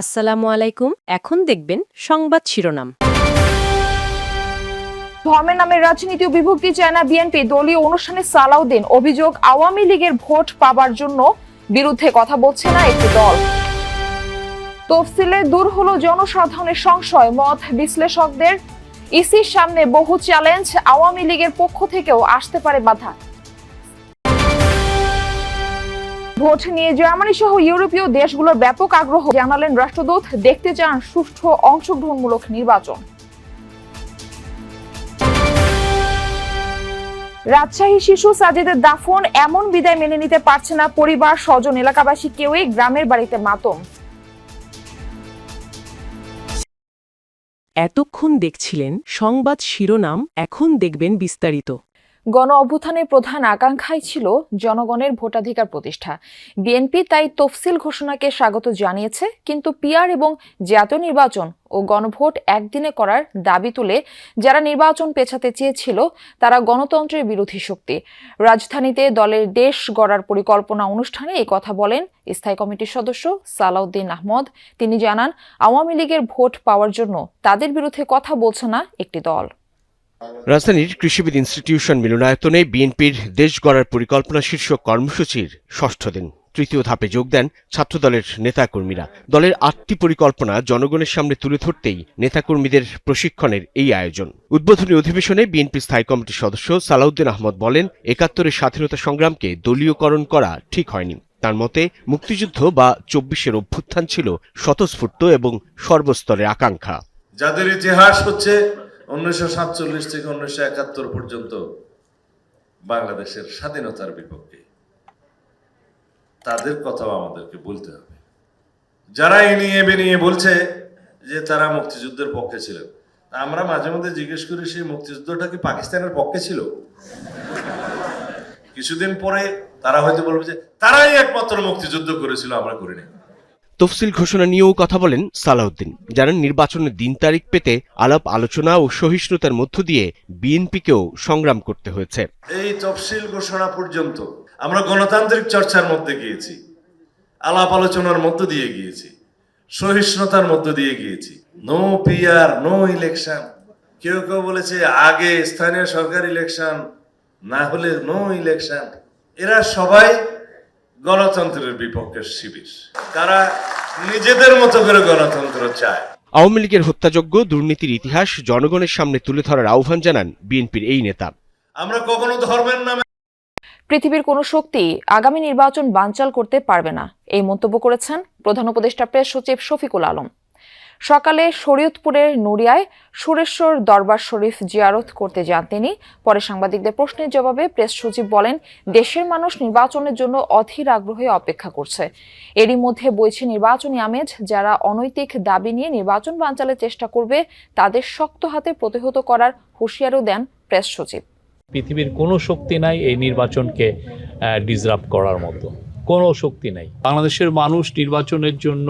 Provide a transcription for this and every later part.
আসসালামু আলাইকুম। এখন দেখবেন সংবাদ শিরোনাম। ধর্মের নামে রাজনীতি বিভক্তি চায় না বিএনপি। দলীয় অনুষ্ঠানে সালাউদ্দিন। অভিযোগ, আওয়ামী লীগের ভোট পাবার জন্য বিরুদ্ধে কথা বলছে না একটি দল। তফসিলে দূর হলো জনসাধারণের সংশয়। মত বিশ্লেষকদের ইসির সামনে বহু চ্যালেঞ্জ। আওয়ামী লীগের পক্ষ থেকেও আসতে পারে বাধা। ভোট নিয়ে জার্মানি সহ ইউরোপীয় দেশগুলোর ব্যাপক আগ্রহ জানালেন রাষ্ট্রদূত। দেখতে চান সুষ্ঠু অংশগ্রহণমূলক নির্বাচন। রাজশাহী শিশু সাজেদের দাফন এমন বিদায় মেনে নিতে পারছে না পরিবার, স্বজন, এলাকাবাসী, কেউই গ্রামের বাড়িতে মাতম। এতক্ষণ দেখছিলেন সংবাদ শিরোনাম, এখন দেখবেন বিস্তারিত। গণ অভ্যুত্থানের প্রধান আকাঙ্ক্ষাই ছিল জনগণের ভোটাধিকার প্রতিষ্ঠা। বিএনপি তাই তফসিল ঘোষণাকে স্বাগত জানিয়েছে, কিন্তু পিআর এবং জাতীয় নির্বাচন ও গণভোট একদিনে করার দাবি তুলে যারা নির্বাচন পেছাতে চেয়েছিল, তারা গণতন্ত্রের বিরোধী শক্তি। রাজধানীতে দলের দেশ গড়ার পরিকল্পনা অনুষ্ঠানে এই কথা বলেন স্থায়ী কমিটির সদস্য সালাউদ্দিন আহমদ। তিনি জানান, আওয়ামী লীগের ভোট পাওয়ার জন্য তাদের বিরুদ্ধে কথা বলছে না একটি দল। রাজধানীর কৃষিবিদ ইনস্টিটিউশন মিলনায়তনে বিএনপির দেশ গড়ার পরিকল্পনা শীর্ষক কর্মসূচির ষষ্ঠ দিন। তৃতীয় ধাপে যোগ দেন ছাত্রদলের নেতাকর্মীরা। দলের আটটি পরিকল্পনা জনগণের সামনে তুলে ধরতেই নেতাকর্মীদের প্রশিক্ষণের এই আয়োজন। উদ্বোধনী অধিবেশনে বিএনপি স্থায়ী কমিটির সদস্য সালাউদ্দিন আহমদ বলেন, একাত্তরের স্বাধীনতা সংগ্রামকে দলীয়করণ করা ঠিক হয়নি। তার মতে, মুক্তিযুদ্ধ বা চব্বিশের অভ্যুত্থান ছিল স্বতঃস্ফূর্ত এবং সর্বস্তরের আকাঙ্ক্ষা। যাদের ইতিহাস হচ্ছে উনিশশো সাতচল্লিশ থেকে উনিশশো একাত্তর পর্যন্ত বাংলাদেশের স্বাধীনতার বিপক্ষে তাদের কথাও আমাদেরকে বলতে হবে। যারা এ নিয়ে নিয়ে বলছে যে তারা মুক্তিযুদ্ধের পক্ষে ছিলেন আমরা মাঝে মধ্যে জিজ্ঞেস করি, সেই মুক্তিযুদ্ধটা কি পাকিস্তানের পক্ষে ছিল? কিছুদিন পরে তারা হয়তো বলবে যে, তারাই একমাত্র মুক্তিযুদ্ধ করেছিল, আমরা করিনি। তফসিল ঘোষণা নিয়েও কথা বলেন সালাউদ্দিন। জানান, নির্বাচনের দিন তারিখ পেতে আলাপ, আলোচনা ও সহিষ্ণুতার মধ্য দিয়ে বিএনপিকেও সংগ্রাম করতে হয়েছে। এই তফসিল ঘোষণা পর্যন্ত আমরা গণতান্ত্রিক চর্চার মধ্যে গিয়েছি, আলাপ আলোচনার মধ্য দিয়ে গিয়েছি, সহিষ্ণুতার মধ্য দিয়ে গিয়েছি। নো পিআর নো ইলেকশন কেউ কেউ বলেছে, আগে স্থানীয় সরকার ইলেকশন না হলে নো ইলেকশন এরা সবাই গণতন্ত্রের বিপক্ষের শিবির। তারা নিজেদের মতো করে গণতন্ত্র চায়। আওয়ামী লীগের হত্যাযোগ্য দুর্নীতির ইতিহাস জনগণের সামনে তুলে ধরার আহ্বান জানান বিএনপির এই নেতা। আমরা কখনো ধর্মের নামে পৃথিবীর কোন শক্তি আগামী নির্বাচন বানচাল করতে পারবে না। এই মন্তব্য করেছেন প্রধান উপদেষ্টা প্রেস সচিব শফিকুল আলম। সকালে শরীয়তপুরের নুরিয়ায় সুরেশ্বর দরবার শরীফ জিয়ারত করতে যান তিনি। পরে সাংবাদিকদের প্রশ্নের জবাবে প্রেস সচিব বলেন, দেশের মানুষ নির্বাচনের জন্য অধীর আগ্রহে অপেক্ষা করছে। এরই মধ্যে বইছে নির্বাচনী আমেজ। যারা অনৈতিক দাবি নিয়ে নির্বাচন বানচালের চেষ্টা করবে, তাদের শক্ত হাতে প্রতিহত করার হুঁশিয়ারও দেন প্রেস সচিব। পৃথিবীর কোনো শক্তি নাই এই নির্বাচনকে ডিসরাপ্ট করার মতো। কোনো শক্তি নাই। বাংলাদেশের মানুষ নির্বাচনের জন্য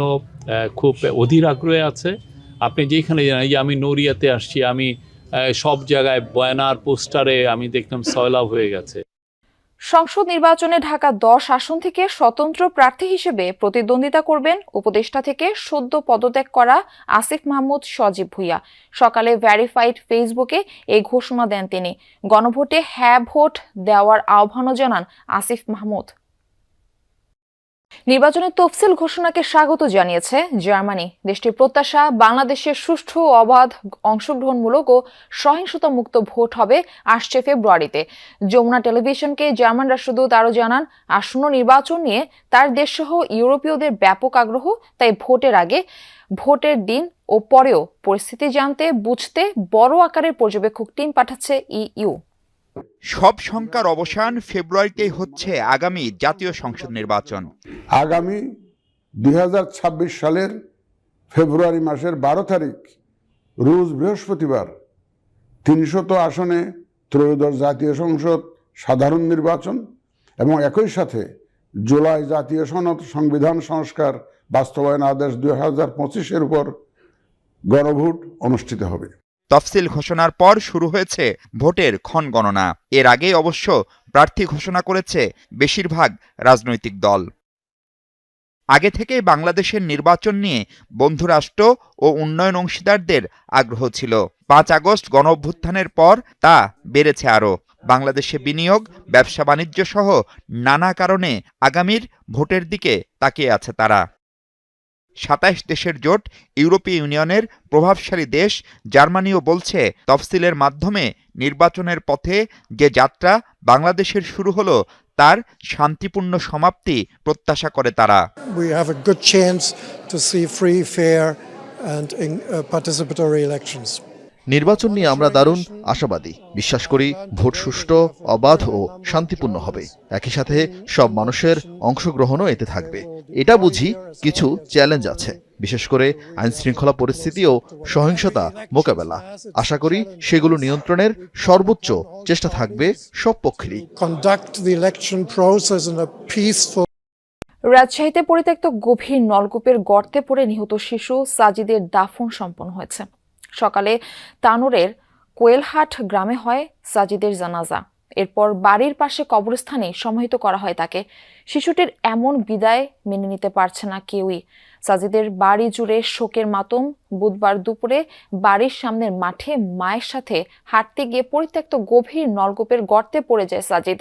খুব অধীর আগ্রহে আছে। আপনি যেখানে এই যে আমি নড়িয়াতে আসছি, আমি সব জায়গায় বয়ানার, পোস্টারে আমি দেখলাম সয়লাভ হয়ে গেছে। সংসদ নির্বাচনে ঢাকা দশ আসন থেকে স্বতন্ত্র প্রার্থী হিসেবে প্রতিদ্বন্দ্বিতা করবেন উপদেষ্টা থেকে সদ্য পদত্যাগ করা আসিফ মাহমুদ সজীব ভুইয়া। সকালে ভ্যারিফাইড ফেসবুকে এই ঘোষণা দেন তিনি। গণভোটে হ্যাঁ ভোট দেওয়ার আহ্বানও জানান আসিফ মাহমুদ। নির্বাচনের তফসিল ঘোষণাকে স্বাগত জানিয়েছে জার্মানি। দেশটির প্রত্যাশা, বাংলাদেশের সুষ্ঠু অবাধ অংশগ্রহণমূলক ও সহিংসতা মুক্ত ভোট হবে আসছে ফেব্রুয়ারিতে। যমুনা টেলিভিশনকে জার্মান রাষ্ট্রদূত আরও জানান, আসন্ন নির্বাচন নিয়ে তার দেশসহ ইউরোপীয়দের ব্যাপক আগ্রহ, তাই ভোটের আগে, ভোটের দিন ও পরেও পরিস্থিতি জানতে, বুঝতে বড় আকারের পর্যবেক্ষক টিম পাঠাচ্ছে ইইউ। সব শঙ্কার অবসান ফেব্রুয়ারিতেই হচ্ছে আগামী জাতীয় সংসদ নির্বাচন। আগামী দুই হাজার ছাব্বিশ সালের ফেব্রুয়ারি মাসের বারো তারিখ, রোজ বৃহস্পতিবার, তিনশত আসনে ত্রয়োদশ জাতীয় সংসদ সাধারণ নির্বাচন এবং একই সাথে জুলাই জাতীয় সনদ সংবিধান সংস্কার বাস্তবায়ন আদেশ দুই হাজার পঁচিশের উপর গণভোট অনুষ্ঠিত হবে। তফসিল ঘোষণার পর শুরু হয়েছে ভোটের ক্ষণ গণনা এর আগেই অবশ্য প্রার্থী ঘোষণা করেছে বেশিরভাগ রাজনৈতিক দল। আগে থেকেই বাংলাদেশের নির্বাচন নিয়ে বন্ধুরাষ্ট্র ও উন্নয়ন অংশীদারদের আগ্রহ ছিল। পাঁচ আগস্ট গণ অভ্যুত্থানের পর তা বেড়েছে আরও। বাংলাদেশে বিনিয়োগ ব্যবসা বাণিজ্য সহ নানা কারণে আগামীর ভোটের দিকে তাকিয়ে আছে তারা। সাতাইশ দেশের জোট ইউরোপীয় ইউনিয়নের প্রভাবশালী দেশ জার্মানিও বলছে তফসিলের মাধ্যমে নির্বাচনের পথে যে যাত্রা বাংলাদেশের শুরু হলো তার শান্তিপূর্ণ সমাপ্তি প্রত্যাশা করে তারা। We have a good chance to see free, fair, and uh, participatory elections. নির্বাচন নিয়ে আমরা দারুণ আশাবাদী। বিশ্বাস করি ভোট সুষ্ঠু অবাধ ও শান্তিপূর্ণ হবে। একই সাথে সব মানুষের অংশগ্রহণও এতে থাকবে। এটা বুঝি কিছু চ্যালেঞ্জ আছে। বিশেষ করে আইন শৃঙ্খলা পরিস্থিতি ও সহিংসতা মোকাবেলা। আশা করি সেগুলো নিয়ন্ত্রণের সর্বোচ্চ চেষ্টা থাকবে সব পক্ষেরই। Conduct the election process in a peaceful রাজশাহীতে পরিত্যক্ত গভীর নলকূপের গর্তে পড়ে নিহত শিশু সাজিদের দাফন সম্পন্ন হয়েছে। সকালে তানুরের কোয়েলহাট গ্রামে হয় সাজিদের জানাজা। এরপর বাড়ির পাশে কবরস্থানে সমাহিত করা হয় তাকে। শিশুটির এমন বিদায় মেনে নিতে পারছে না কেউই। সাজিদের বাড়ি জুড়ে শোকের মাতম, বুধবার দুপুরে বাড়ির সামনের মাঠে মায়ের সাথে হাঁটতে গিয়ে পরিত্যক্ত গভীর নলকূপের গর্তে পড়ে যায় সাজিদ।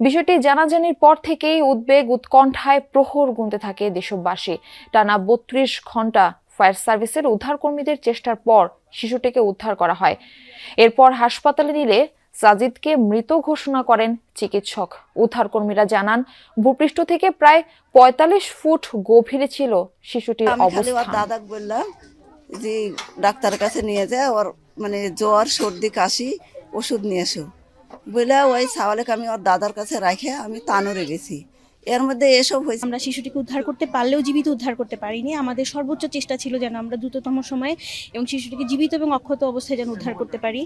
বিষয়টি জানাজানির পর থেকেই উদ্বেগ, উৎকণ্ঠায় প্রহর গুনতে থাকে দেশবাসী। টানা বত্রিশ ঘণ্টা ফায়ার সার্ভিসের উদ্ধারকর্মীদের চেষ্টার পর শিশুটিকে উদ্ধার করা হয়। এরপর হাসপাতালে নিলে সাজিদকে মৃত ঘোষণা করেন চিকিৎসক। উদ্ধারকর্মীরা জানান ভূপৃষ্ঠ থেকে প্রায় পঁয়তাল্লিশ ফুট গভীরে ছিল শিশুটির অবস্থান। দাদাক বললাম যে ডাক্তারের কাছে নিয়ে যায় ওর মানে জ্বর সর্দি কাশি ওষুধ নিয়ে এসো। বলে ওই সাওয়ালেকে আমি ওর দাদার কাছে রাখে আমি তানুরে গেছি। এর মধ্যে এসব হয়েছে। আমরা শিশুটিকে উদ্ধার করতে পারলেও জীবিত উদ্ধার করতে পারিনি। আমাদের সর্বোচ্চ চেষ্টা ছিল যেন আমরা দ্রুততম সময়ে এবং শিশুটিকে জীবিত এবং অক্ষত অবস্থায় যেন উদ্ধার করতে পারি।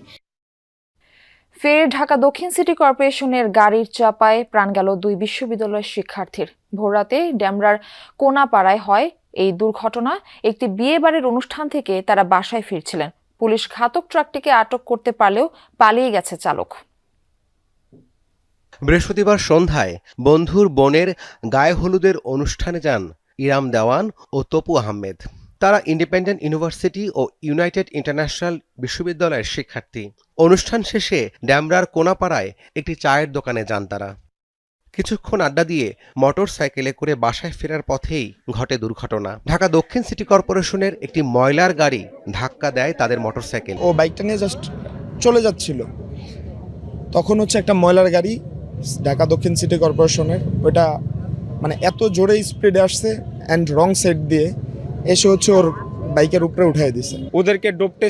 ফের ঢাকা দক্ষিণ সিটি কর্পোরেশনের গাড়ির চাপায় প্রাণ গেল দুই বিশ্ববিদ্যালয়ের শিক্ষার্থীর। ভোররাতে ড্যামরার কোনাপাড়ায় হয় এই দুর্ঘটনা। একটি বিয়ে বাড়ির অনুষ্ঠান থেকে তারা বাসায় ফিরছিলেন। পুলিশ ঘাতক ট্রাকটিকে আটক করতে পারলেও পালিয়ে গেছে চালক। বৃহস্পতিবার সন্ধ্যায় বন্ধুর বোনের গায়ে হলুদের অনুষ্ঠানে যান ইরাম দেওয়ান ও তপু আহমেদ। তারা ইন্ডিপেন্ডেন্ট ইউনিভার্সিটি ও ইউনাইটেড ইন্টারন্যাশনাল বিশ্ববিদ্যালয়ের শিক্ষার্থী। অনুষ্ঠান শেষে ড্যামরার কোনাপাড়ায় একটি চায়ের দোকানে যান তারা। কিছুক্ষণ আড্ডা দিয়ে মোটর সাইকেলে করে বাসায় ফেরার পথেই ঘটে দুর্ঘটনা। ঢাকা দক্ষিণ সিটি কর্পোরেশনের একটি ময়লার গাড়ি ধাক্কা দেয় তাদের মোটর সাইকেল ও বাইকটা নিয়ে জাস্ট চলে যাচ্ছিল। তখন হচ্ছে একটা ময়লার গাড়ি ঢাকা দক্ষিণ সিটি কর্পোরেশনের ওটা মানে এত জোরে স্পিডে আসছে অ্যান্ড রং সাইড দিয়ে এসে হচ্ছে ওর বাইকের উপরে উঠাই দিছে। ওদেরকে ডোপ টেস্ট